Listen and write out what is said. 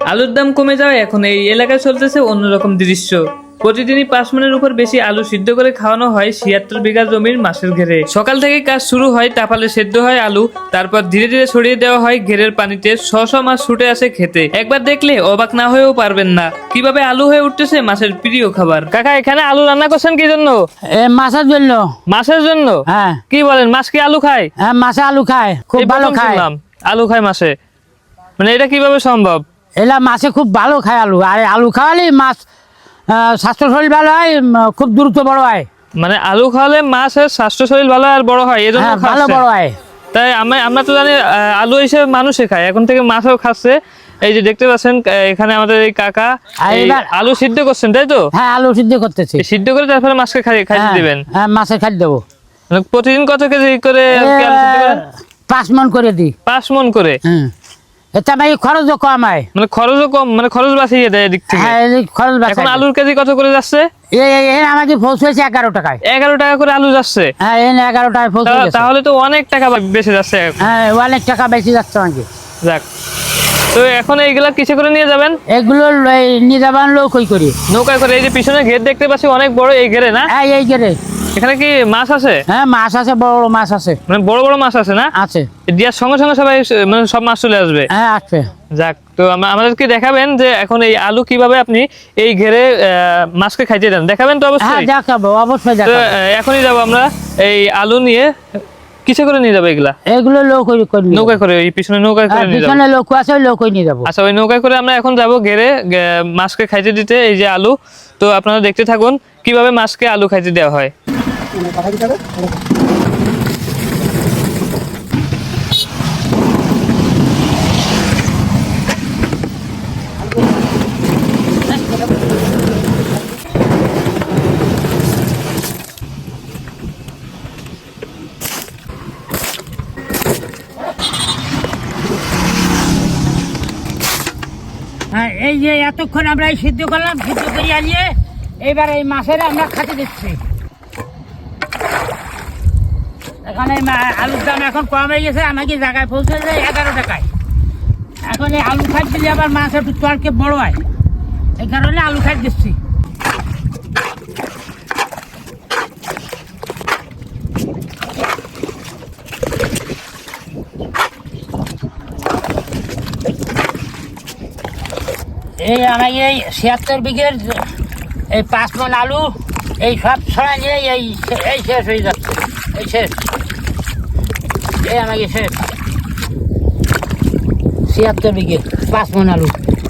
আলুর দাম কমে যাওয়ায় এখন এই এলাকায় চলতেছে অন্যরকম দৃশ্য। প্রতিদিনই পাঁচ মনের উপর বেশি আলু সিদ্ধ করে খাওয়ানো হয় ছিয়াত্তর বিঘা জমির মাছের ঘেরে। সকাল থেকে কাজ শুরু হয় তাপালে সেদ্ধ হয় আলু তারপর ধীরে ধীরে ছড়িয়ে দেওয়া হয় ঘেরের পানিতে। শ শ মাছ ছুটে আসে খেতে। একবার দেখলে অবাক না হয়েও পারবেন না। কীভাবে আলু হয়ে উঠতেছে মাছের প্রিয় খাবার? কাকা এখানে আলু রান্না করছেন কি জন্য? মাছের জন্য। মাছের জন্য? হ্যাঁ। কি বলেন মাছ কি আলু খায়? হ্যাঁ মাছে আলু খায়। খুব ভালো খায়। আলু খায় মাছে। মানে এটা কীভাবে সম্ভব? এলা মাছে খুব ভালো খায় আলু। আর আলু খাওয়ালে মাছ স্বাস্থ্য শরীর ভালো হয় খুব দ্রুত বড় হয়। মানে আলু খাওয়ালে মাছের স্বাস্থ্য শরীর ভালো আর বড় হয় এই জন্য হ্যাঁ ভালো বড় হয়। তাই আমরা আমরা তো জানি আলু হিসেবে মানুষে খায় এখন থেকে মাছও খাচ্ছে। এই যে দেখতে পাচ্ছেন এখানে আমাদের এই কাকা আলু সিদ্ধ করছেন তাই তো? হ্যাঁ আলু সিদ্ধ করতেছি। সিদ্ধ করে তারপরে মাছকে খাই খাইতে হ্যাঁ, দিবেন? হ্যাঁ মাছের খাদ্য দেবো। মানে প্রতিদিন কত কেজি করে? পাঁচ মন করে দিই। পাঁচ মন করে? এটা আমার খরচও কম হয়। মানে খরচও কম মানে খরচ বাঁচিয়ে দেয় এদিক থেকে। হ্যাঁ খরচ এখন আলুর কেজি কত করে যাচ্ছে? আমাকে পৌঁছেছে এগারো টাকায়। এগারো টাকা করে আলু যাচ্ছে। হ্যাঁ এই এগারো টাকায় পৌঁছে তাহলে তো অনেক টাকা বেঁচে যাচ্ছে। হ্যাঁ অনেক টাকা বেশি যাচ্ছে আমাকে যাক। তো এখন এইগুলা কিসে করে নিয়ে যাবেন? এগুলো নিয়ে যাবান ওই করি। নৌকায় করে এই যে পিছনে ঘের দেখতে পাচ্ছি অনেক বড় এই ঘেরে না? হ্যাঁ এই গেরে এখানে কি মাছ আছে? হ্যাঁ মাছ আছে বড় বড় মাছ আছে। মানে বড় বড় মাছ আছে না? আছে। দিয়ার সঙ্গে সঙ্গে সবাই মানে সব মাছ চলে আসবে? হ্যাঁ আছে যাক তো আমা- আমাদেরকে দেখাবেন যে এখন এই আলু কীভাবে আপনি এই ঘেরে মাছকে খাইতে দেন। দেখাবেন তো অবশ্যই? হ্যাঁ দেখাবো অবশ্যই দেখাবো। এখনই যাব আমরা এই আলু নিয়ে। কিসে করে নিয়ে যাব এগুলা? এগুলো লোক ওই করে নৌকায় করে এই পিছনে নৌকায় করে হ্যাঁ, নিয়ে যাব। পিছনে লোক আছে ওই লোক নিয়ে যাব। আচ্ছা ওই নৌকায় করে আমরা এখন যাব ঘেরে মাছকে খাইতে দিতে এই যে আলু। তো আপনারা দেখতে থাকুন কীভাবে মাছকে আলু খাইতে দেওয়া হয়। হ্যাঁ এই যে এতক্ষণ আমরা এই সিদ্ধ করলাম, সিদ্ধ করে আনিয়ে, এবার এই মাছের আমরা খাতে দিচ্ছি। এখানে আলুর দাম এখন কম হয়ে গেছে আমাকে জায়গায় পৌঁছে যায় এগারো টাকায়। এখন এই আলু খাট দিলে আবার মাছ একটু তরকে বড় হয়। এই কারণে আলু খাট দিচ্ছি। এই আমার এই ছিয়াত্তর বিঘের এই পাঁচ মন আলু, এই সব ছড়া নিয়ে এই এই শেষ হয়ে যাচ্ছে, এই শেষ। এই আমাকে শেষ। ছিয়াত্তর বিঘে পাঁচ মন আলু।